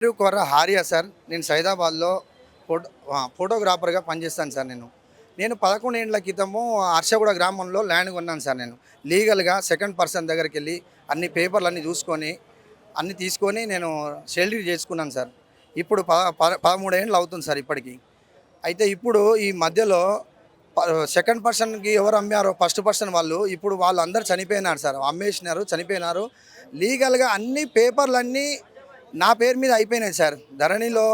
పేరు కొర్ర హారియా సార్. నేను సైదాబాద్లో ఫోటో ఫోటోగ్రాఫర్గా పనిచేస్తాను సార్ నేను. నేను పదకొండు ఏళ్ళ క్రితము హర్షగూడ గ్రామంలో ల్యాండ్ కొన్నాను సార్ నేను. లీగల్గా సెకండ్ పర్సన్ దగ్గరికి వెళ్ళి అన్ని పేపర్లు అన్నీ చూసుకొని అన్నీ తీసుకొని నేను షెల్డీ చేసుకున్నాను సార్. ఇప్పుడు ప పదమూడు ఏళ్ళు అవుతుంది సార్ ఇప్పటికి. అయితే ఇప్పుడు ఈ మధ్యలో సెకండ్ పర్సన్కి ఎవరు అమ్మారో ఫస్ట్ పర్సన్ వాళ్ళు ఇప్పుడు వాళ్ళు అందరు చనిపోయినారు సార్. అమ్మేసినారు చనిపోయినారు. లీగల్గా అన్ని పేపర్లన్నీ నా పేరు మీద అయిపోయినాయి సార్. ధరణిలో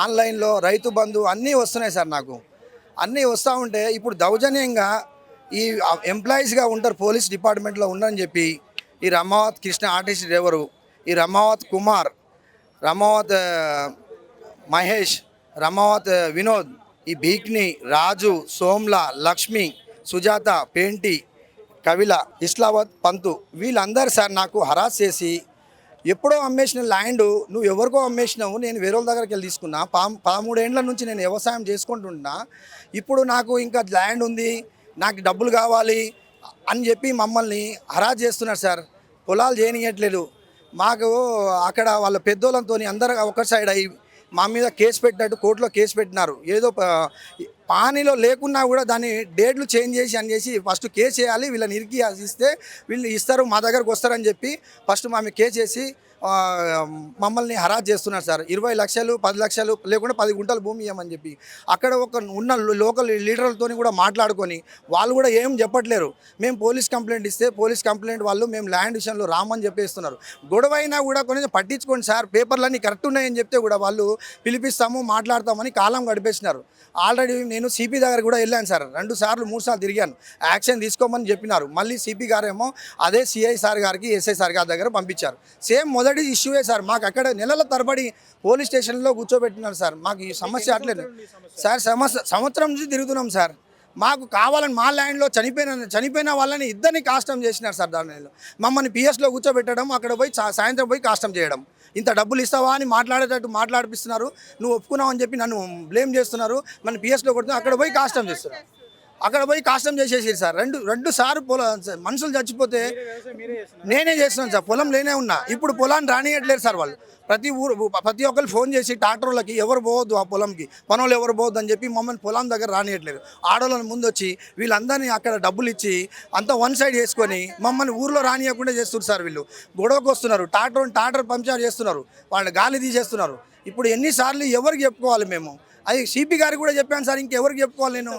ఆన్లైన్లో రైతు బంధు అన్నీ వస్తున్నాయి సార్ నాకు. అన్నీ వస్తూ ఉంటే ఇప్పుడు దౌర్జన్యంగా ఈ ఎంప్లాయీస్గా ఉంటారు పోలీస్ డిపార్ట్మెంట్లో ఉండని చెప్పి ఈ రమావత్ కృష్ణ ఆర్టీసీ డ్రైవరు ఈ రమావత్ కుమార్ రమావత్ మహేష్ రమావత్ వినోద్ ఈ బీక్ని రాజు సోమ్ల లక్ష్మి సుజాత పేంటి కవిల ఇస్లావత్ పంతు వీళ్ళందరూ సార్ నాకు హరాస్ చేసి ఎప్పుడో అమ్మేసిన ల్యాండ్ నువ్వు ఎవరికో అమ్మేసినావు నేను వేరే వాళ్ళ దగ్గరికి వెళ్ళి తీసుకున్నా. పా పదమూడేండ్ల నుంచి నేను వ్యవసాయం చేసుకుంటున్నా ఇప్పుడు నాకు ఇంకా ల్యాండ్ ఉంది నాకు డబ్బులు కావాలి అని చెప్పి మమ్మల్ని హరాజ్ చేస్తున్నారు సార్. పొలాలు చేయనియట్లేదు. మాకు అక్కడ వాళ్ళ పెద్దోళ్ళతో అందరూ ఒక సైడ్ అయ్యి మా మీద కేసు పెట్టినట్టు కోర్టులో కేసు పెట్టినారు. ఏదో పానీలో లేకున్నా కూడా దాన్ని డేట్లు చేంజ్ చేసి అని చేసి ఫస్ట్ కేసు చేయాలి వీళ్ళని ఇరికి ఇస్తే వీళ్ళు ఇస్తారు మా దగ్గరకు వస్తారని చెప్పి ఫస్ట్ మేము కేసు చేసి మమ్మల్ని హరాజ్ చేస్తున్నారు సార్. ఇరవై లక్షలు పది లక్షలు లేకుండా పది గుంటలు భూమి ఇవ్వమని చెప్పి. అక్కడ ఒక ఉన్న లోకల్ లీడర్లతో కూడా మాట్లాడుకొని వాళ్ళు కూడా ఏం చెప్పట్లేరు. మేము పోలీస్ కంప్లైంట్ ఇస్తే పోలీస్ కంప్లైంట్ వాళ్ళు మేము ల్యాండ్ విషయంలో రామని చెప్పేస్తున్నారు. గొడవ అయినా కూడా కొంచెం పట్టించుకోండి సార్. పేపర్లన్నీ కరెక్ట్ ఉన్నాయని చెప్తే కూడా వాళ్ళు పిలిపిస్తాము మాట్లాడతామని కాలం గడిపేసినారు. ఆల్రెడీ నేను సిపి దగ్గర కూడా వెళ్ళాను సార్. రెండు సార్లు మూడు సార్లు తిరిగాను. యాక్షన్ తీసుకోమని చెప్పినారు. మళ్ళీ సిపి గారేమో అదే సిఐ సార్ గారికి ఎస్ఐ సార్ గారి దగ్గర పంపించారు. సేమ్ మొదటి ఇష్యూవే సార్. మాకు అక్కడ నెలల తరబడి పోలీస్ స్టేషన్లో కూర్చోబెట్టినారు సార్. మాకు ఈ సమస్య అట్లేదు. సార్ సమస్య సంవత్సరం నుంచి తిరుగుతున్నాం సార్. మాకు కావాలని మా ల్యాండ్లో చనిపోయిన చనిపోయిన వాళ్ళని ఇద్దరిని కాష్టం చేసినారు సార్ దానిలో. మమ్మల్ని పిఎస్లో కూర్చోబెట్టడం అక్కడ పోయి సాయంత్రం పోయి కాష్టం చేయడం. ఇంత డబ్బులు ఇస్తావా అని మాట్లాడేటట్టు మాట్లాడిపిస్తున్నారు. నువ్వు ఒప్పుకున్నావు అని చెప్పి నన్ను బ్లేమ్ చేస్తున్నారు. మన పిఎస్లో కొడుతున్నా అక్కడ పోయి కాష్టం చేస్తున్నారు. అక్కడ పోయి కాష్టం చేసేసి సార్. రెండు రెండు సార్లు పొలం మనుషులు చచ్చిపోతే నేనే చేస్తున్నాను సార్. పొలం లేనే ఉన్నా. ఇప్పుడు పొలాన్ని రానియట్లేదు సార్ వాళ్ళు. ప్రతి ఊరు ప్రతి ఒక్కరు ఫోన్ చేసి ట్రాక్టర్లకి ఎవరు పోవద్దు ఆ పొలంకి. పనులు ఎవరు పోవద్దు అని చెప్పి మమ్మల్ని పొలం దగ్గర రానియట్లేదు ఆడోళ్ళని ముందు వచ్చి వీళ్ళందరినీ అక్కడ డబ్బులు ఇచ్చి అంతా వన్ సైడ్ చేసుకొని మమ్మల్ని ఊర్లో రానియకుండా చేస్తున్నారు సార్ వీళ్ళు. గొడవకు వస్తున్నారు. ట్రాక్టర్ ట్రాక్టర్ పంచర్ చేస్తున్నారు. వాళ్ళు గాలి తీసేస్తున్నారు. ఇప్పుడు ఎన్నిసార్లు ఎవరికి చెప్పుకోవాలి మేము? అది సిపి గారికి కూడా చెప్పాను సార్. ఇంకెవరికి చెప్పుకోవాలి నేను?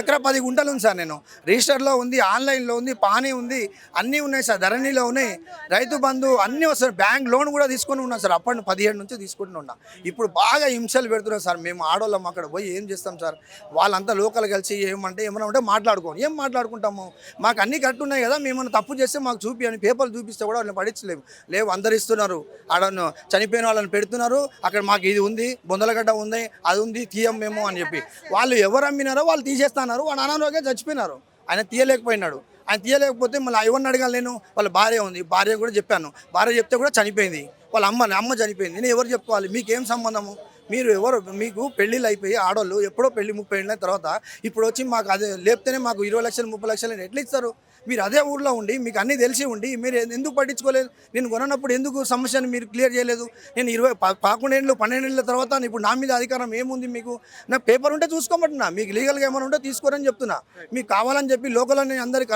ఎకరా పది గుంటలు ఉంది సార్ నేను. రిజిస్టర్లో ఉంది ఆన్లైన్లో ఉంది పానీ ఉంది అన్నీ ఉన్నాయి సార్ ధరణిలో ఉన్నాయి. రైతు బంధు అన్నీ వస్తారు బ్యాంక్ లోన్ కూడా తీసుకొని ఉన్నాం సార్. అప్పటి పదిహేడు నుంచి తీసుకుంటూ ఉన్నా. ఇప్పుడు బాగా హింసలు పెడుతున్నాం సార్. మేము ఆడవాళ్ళం అక్కడ పోయి ఏం చేస్తాం సార్? వాళ్ళంతా లోకల్ కలిసి ఏమంటే ఏమైనా ఉంటే మాట్లాడుకోం. ఏం మాట్లాడుకుంటాము? మాకు అన్నీ కట్టు ఉన్నాయి కదా. మేము తప్పు చేస్తే మాకు చూపి అని పేపర్లు చూపిస్తే కూడా వాళ్ళని పడించలేము లేవు అందరు ఇస్తున్నారు. ఆడను చనిపోయిన వాళ్ళని పెడుతున్నారు. అక్కడ మాకు ఇది ఉంది బొందలగడ్డ ఉంది అది ఉంది తీయం మేము అని చెప్పి. వాళ్ళు ఎవరు అమ్మినారో వాళ్ళు తీసేస్తున్నారు. వాడు అనారోగ్యం చచ్చిపోయినారు. ఆయన తీయలేకపోయినాడు. ఆయన తీయలేకపోతే మళ్ళీ ఎవరిని అడగాలి నేను? వాళ్ళ భార్య ఉంది. భార్య కూడా చెప్పాను. భార్య చెప్తే కూడా చనిపోయింది. వాళ్ళ అమ్మ అమ్మ చనిపోయింది. నేను ఎవరు చెప్పుకోవాలి? మీకేం సంబంధము? మీరు ఎవరు మీకు పెళ్ళిళ్ళు అయిపోయి ఆడవాళ్ళు ఎప్పుడో పెళ్ళి ముప్పై ఏళ్ళ తర్వాత ఇప్పుడు వచ్చి మాకు అదే లేపితేనే మాకు ఇరవై లక్షలు ముప్పై లక్షలు ఎట్లా ఇస్తారు? మీరు అదే ఊర్లో ఉండి మీకు అన్నీ తెలిసి ఉండి మీరు ఎందుకు పట్టించుకోలేదు? నేను కొనప్పుడు ఎందుకు సమస్యను మీరు క్లియర్ చేయలేదు? నేను ఇరవై పదకొండేళ్ళు పన్నెండేళ్ళ తర్వాత ఇప్పుడు నా మీద అధికారం ఏముంది మీకు? నా పేపర్ ఉంటే చూసుకోమంటున్నా మీకు లీగల్గా ఏమైనా ఉంటే తీసుకోరని చెప్తున్నా. మీకు కావాలని చెప్పి లోకల్ని అందరి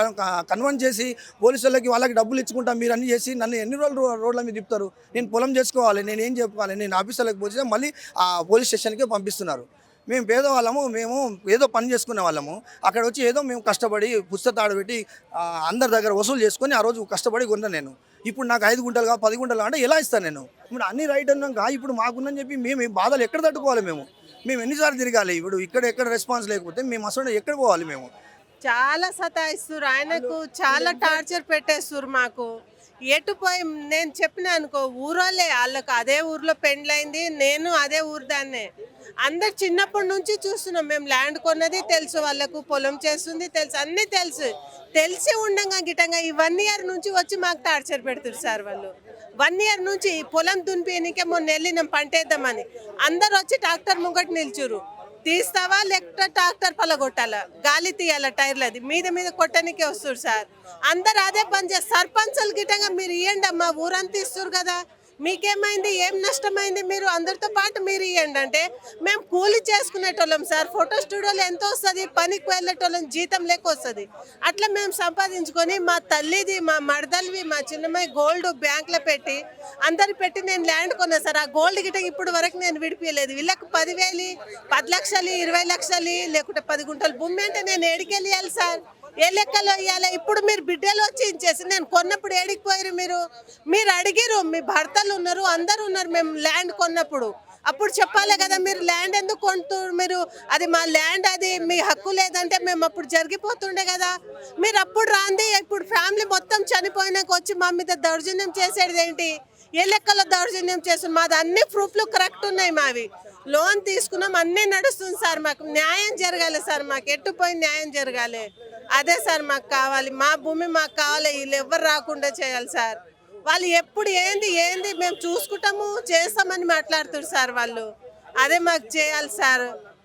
కన్వెన్స్ చేసి పోలీసు వాళ్ళకి వాళ్ళకి డబ్బులు ఇచ్చుకుంటా మీరు అన్ని చేసి నన్ను ఎన్ని రోజులు రోడ్ల మీద తిప్పుతారు? నేను పొలం చేసుకోవాలి నేను ఏం చెప్పుకోవాలి? నేను ఆఫీసులకు పోతే మళ్ళీ ఆ పోలీస్ స్టేషన్కి పంపిస్తున్నారు. మేము పేదవాళ్ళము మేము ఏదో పని చేసుకునే వాళ్ళము. అక్కడ వచ్చి ఏదో మేము కష్టపడి పుస్తతాడు పెట్టి ఆ, అందరి దగ్గర వసూలు చేసుకొని ఆ రోజు కష్టపడి కొన్నా నేను. ఇప్పుడు నాకు ఐదు గుంటలు కాదు పది గుంటలు అంటే ఎలా ఇస్తాను నేను? ఇప్పుడు అన్ని రైట్ అన్నాక ఇప్పుడు మాకున్నని చెప్పి మేము ఈ బాధలు ఎక్కడ తట్టుకోవాలి మేము? మేము ఎన్నిసార్లు తిరగాలి? ఇప్పుడు ఇక్కడ ఎక్కడ రెస్పాన్స్ లేకపోతే మేము అసలు ఎక్కడ పోవాలి మేము? చాలా సతాయిస్తారు ఆయనకు చాలా టార్చర్ పెట్టేస్తారు మాకు. ఎటుపోయి నేను చెప్పిన అనుకో ఊరోలే వాళ్ళకు అదే ఊర్లో పెండ్లైంది నేను అదే ఊరిదాన్నే అందరు చిన్నప్పటి నుంచి చూస్తున్నాం. మేము ల్యాండ్ కొన్నది తెలుసు వాళ్ళకు పొలం చేస్తుంది తెలుసు అన్నీ తెలుసు. తెలిసి ఉండగా గిట్టంగా ఈ వన్ ఇయర్ నుంచి వచ్చి మాకు టార్చర్ పెడుతున్నారు సార్ వాళ్ళు. వన్ ఇయర్ నుంచి ఈ పొలం దునిపినికే మొన్న వెళ్ళినాం పంటేద్దామని. అందరు వచ్చి ట్రాక్టర్ ముంగట నిల్చురు తీస్తావా లేకపోతే ట్రాక్టర్ పలగొట్టాలా? గాలి తీయాలా టైర్లది మీద మీద కొట్టనికే వస్తుంది సార్. అందరు అదే పని చేస్తారు సర్పంచులు గిట్టంగా మీరు ఇవ్వండి అమ్మా ఊరంతా ఇస్తారు కదా. మీకేమైంది? ఏం నష్టమైంది? మీరు అందరితో పాటు మీరు ఇవ్వండి అంటే మేము కూలి చేసుకునేటోళ్ళం సార్. ఫోటో స్టూడియోలో ఎంత వస్తుంది? పనికి వెళ్ళేటోళ్ళం జీతం లెక్క వస్తుంది. అట్లా మేము సంపాదించుకొని మా తల్లిది మా మడదలివి మా చిన్నమ్మాయి గోల్డ్ బ్యాంక్లో పెట్టి అందరు పెట్టి నేను ల్యాండ్ కొన్నా సార్. ఆ గోల్డ్ గిట్ట ఇప్పుడు వరకు నేను విడిపించలేదు వీళ్ళకి పదివేలు పది లక్షలు ఇరవై లక్షలు లేకుంటే పది గుంటలు భూమి అంటే నేను ఏడికెళ్ళి సార్. ఏ లెక్కలో ఇవ్వాలి ఇప్పుడు మీరు బిడ్డలు వచ్చి ఇచ్చేసి నేను కొన్నప్పుడు ఏడికిపోయారు మీరు? మీరు అడిగిరు మీ భర్తలు ఉన్నారు అందరు ఉన్నారు మేము ల్యాండ్ కొన్నప్పుడు. అప్పుడు చెప్పాలి కదా మీరు ల్యాండ్ ఎందుకు కొంటూ మీరు అది మా ల్యాండ్ అది మీ హక్కు లేదంటే మేము అప్పుడు జరిగిపోతుండే కదా. మీరు అప్పుడు రాంది ఇప్పుడు ఫ్యామిలీ మొత్తం చనిపోయినాక వచ్చి మా మీద దౌర్జన్యం చేసేది ఏంటి? ఏ లెక్కలో దౌర్జన్యం చేస్తుంది మాది అన్ని ప్రూఫ్లు కరెక్ట్ ఉన్నాయి మావి. లోన్ తీసుకున్నాం అన్నీ నడుస్తుంది సార్ మాకు. న్యాయం జరగాలి సార్ మాకు. ఎట్టుపోయి న్యాయం జరగాలి? అదే సార్ మాకు కావాలి. మా భూమి మాకు కావాలి. వీళ్ళు ఎవరు రాకుండా చేయాలి సార్. వాళ్ళు ఎప్పుడు ఏంది ఏంది మేము చూసుకుంటాము చేస్తామని మాట్లాడుతున్నారు సార్ వాళ్ళు. అదే మాకు చేయాలి సార్.